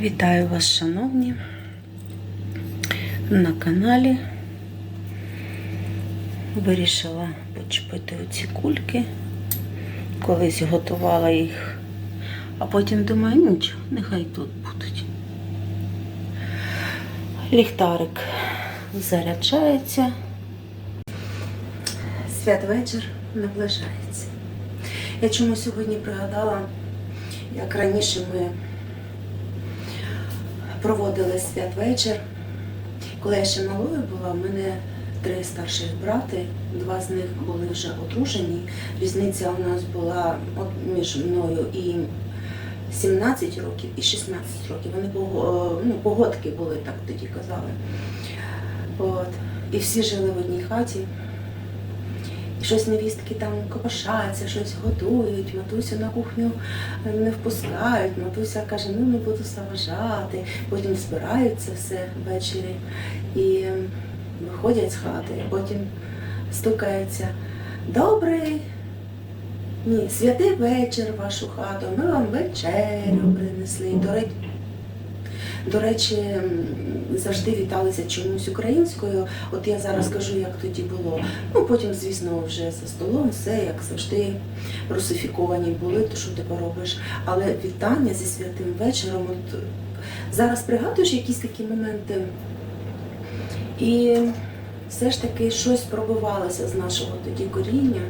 Вітаю вас, шановні, на каналі. Вирішила почепити оці кульки. Колись готувала їх, а потім думаю, нічого, нехай тут будуть. Ліхтарик заряджається. Святвечір наближається. Я чому сьогодні пригадала, як раніше ми проводили святвечір. Коли я ще малою була, в мене три старших брати, два з них були вже одружені. Різниця у нас була між мною і 17 років і 16 років. Вони ну, погодки були, так тоді казали. От. І всі жили в одній хаті. Щось невістки там копошаться, щось готують, матусю на кухню не впускають. Матуся каже, ну не буду заважати. Потім збирають це все ввечері і виходять з хати. Потім стукається. Добрий, ні, святий вечір в вашу хату. Ми вам вечерю принесли. До до речі, завжди віталися чомусь українською. От я зараз кажу, як тоді було. Ну потім, звісно, вже за столом все як завжди русифіковані були, то що ти поробиш. Але вітання зі святим вечором. От зараз пригадуєш якісь такі моменти, і все ж таки щось пробивалося з нашого тоді коріння.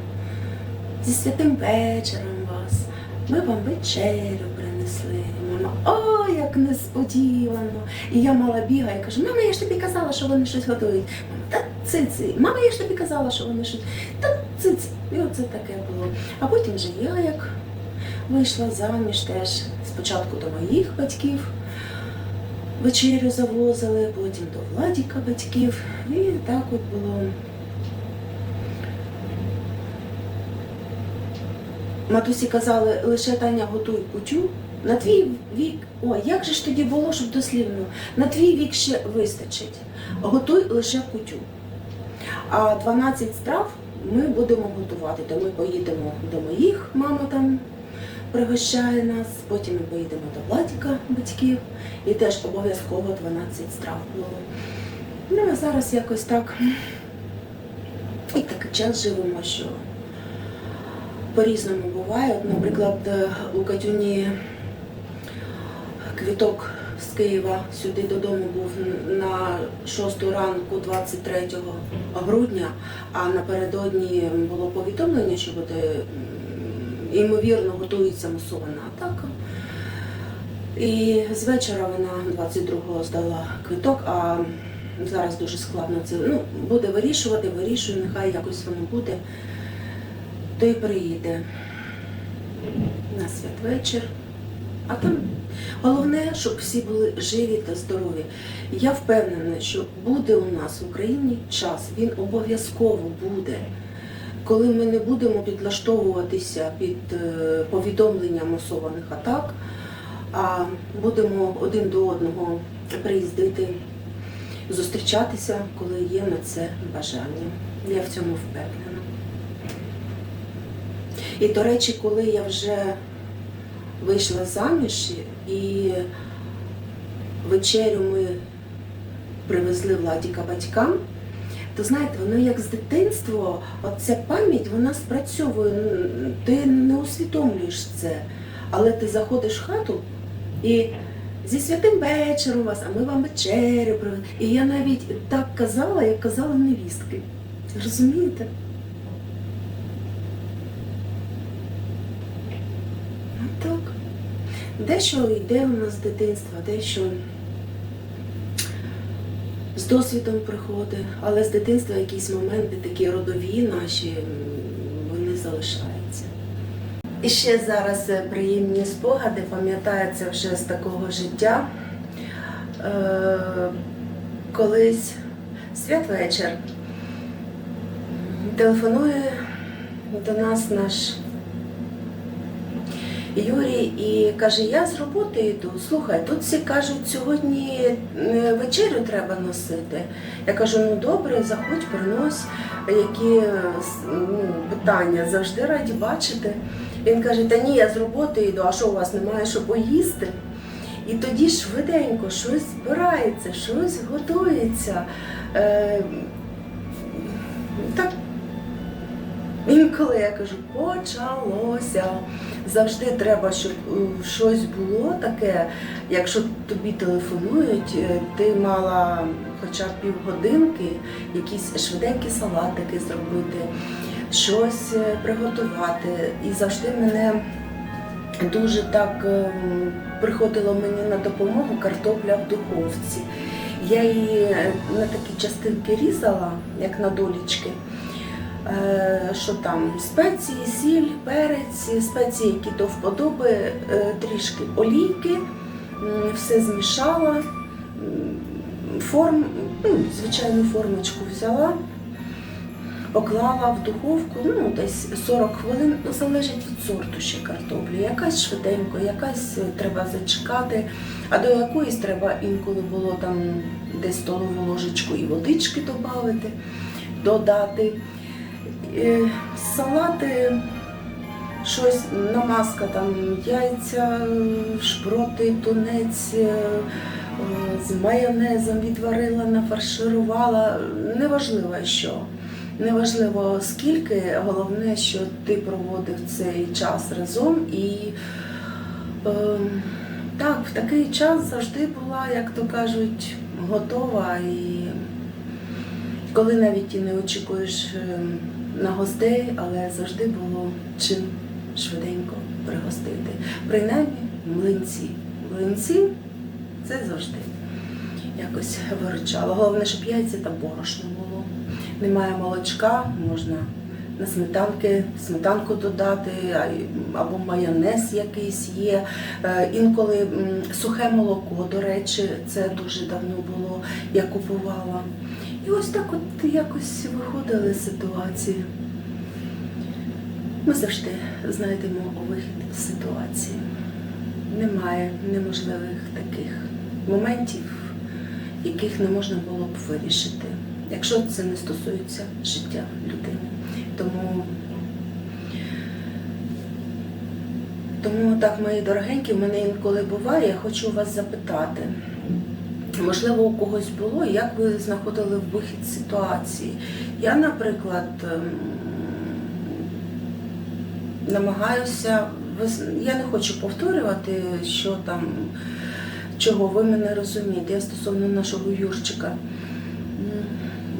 Зі святим вечором вас. Ми вам вечерю принесли. Мама, о, як несподівано. І я мала бігає кажу, мама, я ж тобі казала, що вони щось готують. Та циці. Мама, я ж тобі казала, що вони щось. Та циці. І оце таке було. А потім вже я як вийшла заміж теж спочатку до моїх батьків. Вечерю завозили, потім до Владіка батьків. І так от було. Матусі казали, лише Таня готуй кутю. На твій вік, ой, як же ж тоді було, щоб дослівно, на твій вік ще вистачить. Готуй лише кутю. А 12 страв ми будемо готувати. То ми поїдемо до моїх, мама там пригощає нас, потім ми поїдемо до Владіка батьків, і теж обов'язково 12 страв було. Ну а зараз якось так. І такий час живемо, що по-різному буває. Наприклад, у Катюні квіток з Києва сюди додому був на 6 ранку 23 грудня, а напередодні було повідомлення, що буде ймовірно готується масована атака. І з вечора вона 22-го здала квиток, а зараз дуже складно це. Ну, буде вирішувати, вирішує, нехай якось воно буде то й приїде на святвечір. А там головне, щоб всі були живі та здорові. Я впевнена, що буде у нас в Україні час, він обов'язково буде, коли ми не будемо підлаштовуватися під е, повідомлення масованих атак, а будемо один до одного приїздити, зустрічатися, коли є на це бажання. Я в цьому впевнена. І, до речі, коли я вже вийшла заміж і вечерю ми привезли Владіка батькам, то знаєте, воно як з дитинства, от ця пам'ять вона спрацьовує. Ти не усвідомлюєш це, але ти заходиш в хату і зі святим вечором вас, а ми вам вечерю привезли. І я навіть так казала, як казала невістки. Розумієте? Ну так. Дещо йде у нас з дитинства, дещо з досвідом приходить, але з дитинства якісь моменти такі родові наші, вони залишаються. І ще зараз е, приємні спогади, пам'ятаються вже з такого життя. Е, колись святвечір телефонує до нас наш Юрій і каже, я з роботи йду. Слухай, тут всі кажуть, сьогодні е, вечерю треба носити. Я кажу, ну добре, заходь, принось, які е, ну, питання, завжди раді бачити. Він каже, та ні, я з роботи йду, а що у вас немає що поїсти? І тоді швиденько щось збирається, щось готується. Інколи я кажу, почалося. Завжди треба, щоб е, щось було таке. Якщо тобі телефонують, е, ти мала хоча б півгодинки якісь швиденькі салатики зробити, щось е, приготувати. І завжди мене дуже так приходило мені на допомогу картопля в духовці. Я її на такі частинки різала, як на долічки. Е, Що там спеції, сіль, перець, спеції, які до вподоби, е, трішки олійки, все змішала, форм, ну, звичайну формочку взяла, поклала в духовку, ну десь 40 хвилин, залежить від сорту ще картоплі. Якась швиденько, якась треба зачекати, а до якоїсь треба інколи було там десь столову ложечку і водички додати, Салати, щось намазка, там яйця, е, шпроти, тунець. е, е, З майонезом відварила, нафарширувала. Неважливо що. Неважливо скільки, головне, що ти проводив цей час разом і е, так, в такий час завжди була, як то кажуть, готова і коли навіть і не очікуєш е, на гостей, але завжди було чим швиденько пригостити. Принаймні млинці. Млинці це завжди якось виручало. Головне, щоб яйця та борошно було. Немає молочка, можна на сметанки, сметанку додати, або майонез якийсь є. Е, Інколи сухе молоко, до речі, це дуже давно було, я купувала. І ось так от якось виходили з ситуації. Ми завжди знайдемо вихід з ситуації. Немає неможливих таких моментів, яких не можна було б вирішити, якщо це не стосується життя людини. Тому, тому так, мої дорогенькі, в мене інколи буває, я хочу вас запитати. Можливо, у когось було, як ви знаходили вихід ситуації. Я, наприклад, ем, намагаюся, я не хочу повторювати, що там, чого ви мене розумієте, я стосовно нашого Юрчика.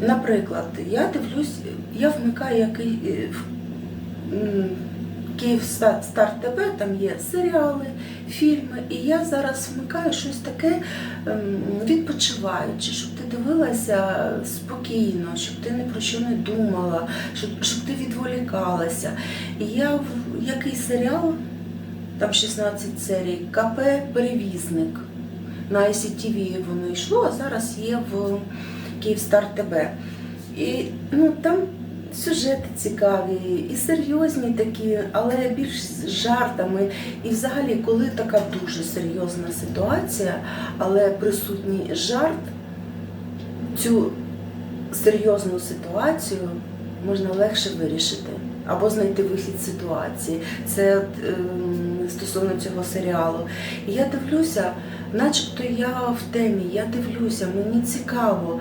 Наприклад, я дивлюсь, я вмикаю який е, Київ Ста- Стар ТВ, там є серіали, фільми, і я зараз вмикаю щось таке ем, відпочиваючи, щоб ти дивилася спокійно, щоб ти ні про що не думала, щоб, щоб ти відволікалася. І я в який серіал, там 16 серій, КП Перевізник. На ICTV воно йшло, а зараз є в Київстар ТБ. І ну, там сюжети цікаві, і серйозні такі, але більш з жартами. І взагалі, коли така дуже серйозна ситуація, але присутній жарт, цю серйозну ситуацію можна легше вирішити. Або знайти вихід ситуації. Це ем, стосовно цього серіалу. І я дивлюся, начебто я в темі, я дивлюся, мені цікаво.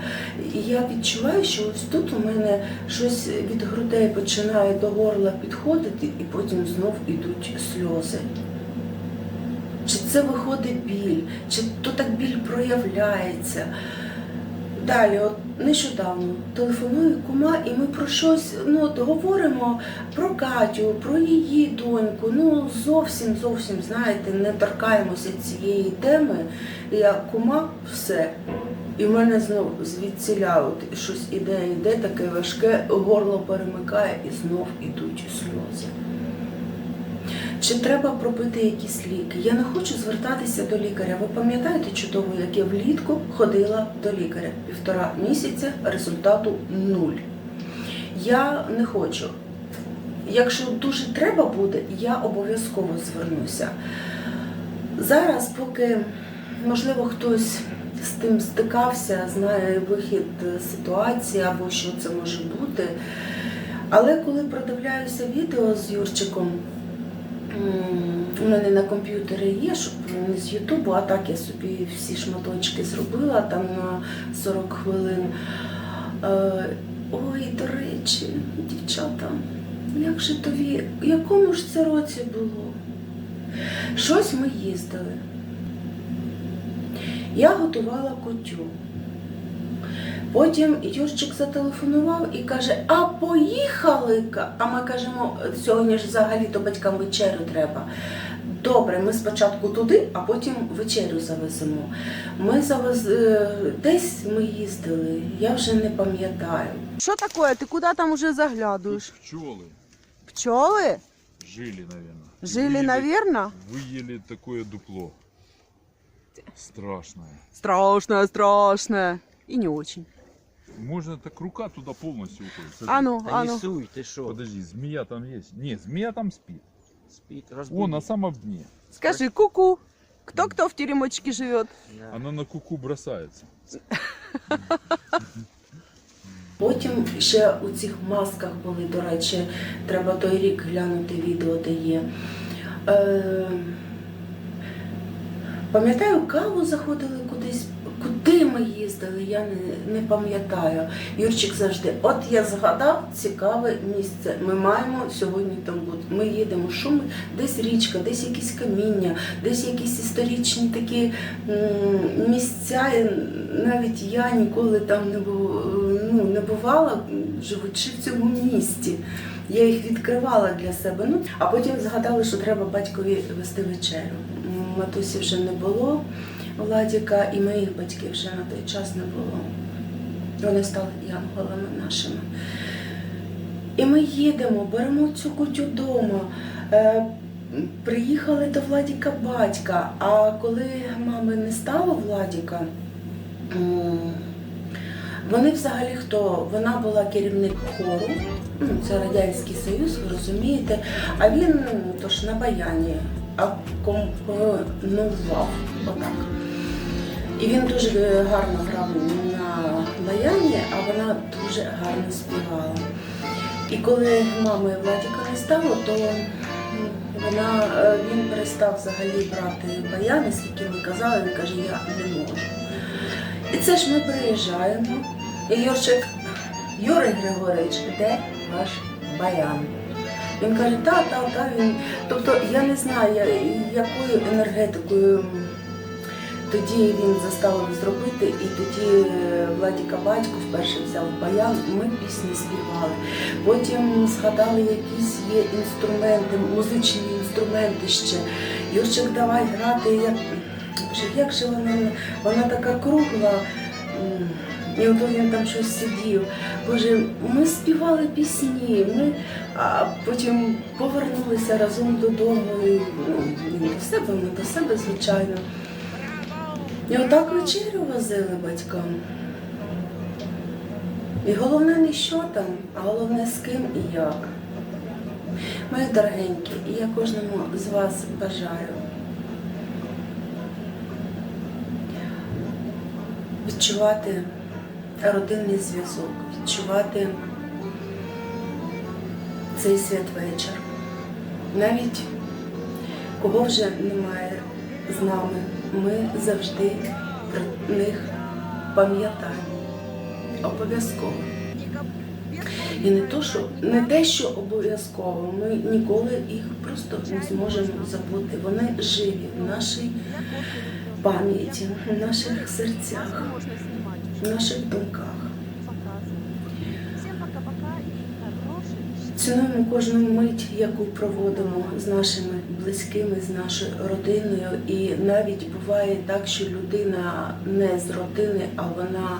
І я відчуваю, що ось тут у мене щось від грудей починає до горла підходити, і потім знов ідуть сльози. Чи це виходить біль, чи то так біль проявляється. Далі, от нещодавно телефоную кума, і ми про щось ну, от говоримо про Катю, про її доньку. Ну зовсім зовсім знаєте, не торкаємося цієї теми. Я кума, все. І в мене знов звідсіля щось іде, іде, таке важке, горло перемикає і знов ідуть сльози. Чи треба пропити якісь ліки? Я не хочу звертатися до лікаря. Ви пам'ятаєте чудово, як я влітку ходила до лікаря півтора місяця, результату нуль. Я не хочу. Якщо дуже треба буде, я обов'язково звернуся. Зараз, поки можливо хтось з тим стикався, знає вихід ситуації або що це може бути. Але коли продивляюся відео з Юрчиком, У мене на комп'ютері є, щоб не з Ютубу, а так я собі всі шматочки зробила там на 40 хвилин. Е, Ой, до речі, дівчата, як же тобі, якому ж це році було? Щось ми їздили. Я готувала кутю. Потім Юрчик зателефонував і каже: А поїхали? ка?» А ми кажемо, сьогодні ж взагалі то батькам вечерю треба. Добре, ми спочатку туди, а потім вечерю завеземо. Ми завез... е, десь ми їздили, я вже не пам'ятаю. Что такое? Ты куда там уже заглядываешь? Тут пчелы Пчелы? жили, наверное. Жили, наверное? Выели такое дупло. Страшное. Страшное, страшное. И не очень. Можно так рука туда полностью уходит. Смотри. А ну, Та а не ну. суй, ти що? Подожди, змея там есть? Нет, змея там спит. Спить, О, розбудить. на самом дне. Скажи, ку-ку. Кто-кто в теремочке живет? Да. Она на куку бросается. Потім ще у цих масках були, до речі, треба той рік глянути відео, де є. Е, пам'ятаю, каву заходили. Куди ми їздили, я не, не пам'ятаю. Юрчик завжди, от я згадав цікаве місце. Ми маємо сьогодні там бути. Ми їдемо, що ми, десь річка, десь якісь каміння, десь якісь історичні такі місця. Навіть я ніколи там не, бу, ну, не бувала, живучи в цьому місті. Я їх відкривала для себе. Ну, а потім згадали, що треба батькові вести вечерю. Матусі вже не було. Владіка і моїх батьків вже на той час не було. Вони стали янголами нашими. І ми їдемо, беремо цю кутю вдома. Е, приїхали до Владіка батька. А коли мами не стало Владіка, вони взагалі хто? Вона була керівник хору, ну, це Радянський Союз, ви розумієте. А він тож на баяні акомпонував отак. І він дуже гарно грав на баяні, а вона дуже гарно співала. І коли мами Владіка не стало, то вона, е, він перестав взагалі брати баяни, скільки ми казали, він каже, я не можу. І це ж ми приїжджаємо. І Юрчик, Юрій Григорович, де ваш баян? Він каже, та, та, та, він. Тобто я не знаю, якою енергетикою тоді він заставив зробити, і тоді е, Владіка батько вперше взяв баян, ми пісні співали. Потім згадали, якісь є інструменти, музичні інструменти ще. Юрчик, давай грати. Я... Як же вона, вона така кругла. І ото він там щось сидів. Боже, ми співали пісні, ми а потім повернулися разом додому. І, ну, до себе, ми до себе, звичайно. І отак вечерю возили батькам. І головне не що там, а головне з ким і як. Мої дорогенькі, і я кожному з вас бажаю відчувати родинний зв'язок, відчувати цей святвечір. Навіть кого вже немає з нами, ми завжди про них пам'ятаємо. Обов'язково. І не то, що не те, що обов'язково, ми ніколи їх просто не зможемо забути. Вони живі в нашій пам'яті, в наших серцях, в наших думках. Цінуємо кожну мить, яку проводимо з нашими близькими, з нашою родиною. І навіть буває так, що людина не з родини, а вона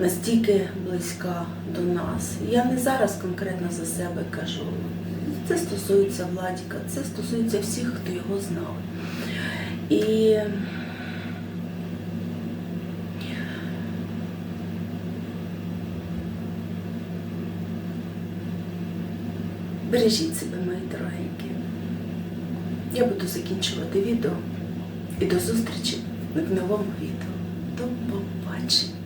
настільки близька до нас. Я не зараз конкретно за себе кажу. Це стосується Владіка, це стосується всіх, хто його знав. І Бережіть себе, мої дорогенькі. Я буду закінчувати відео і до зустрічі в новому відео. До побачення.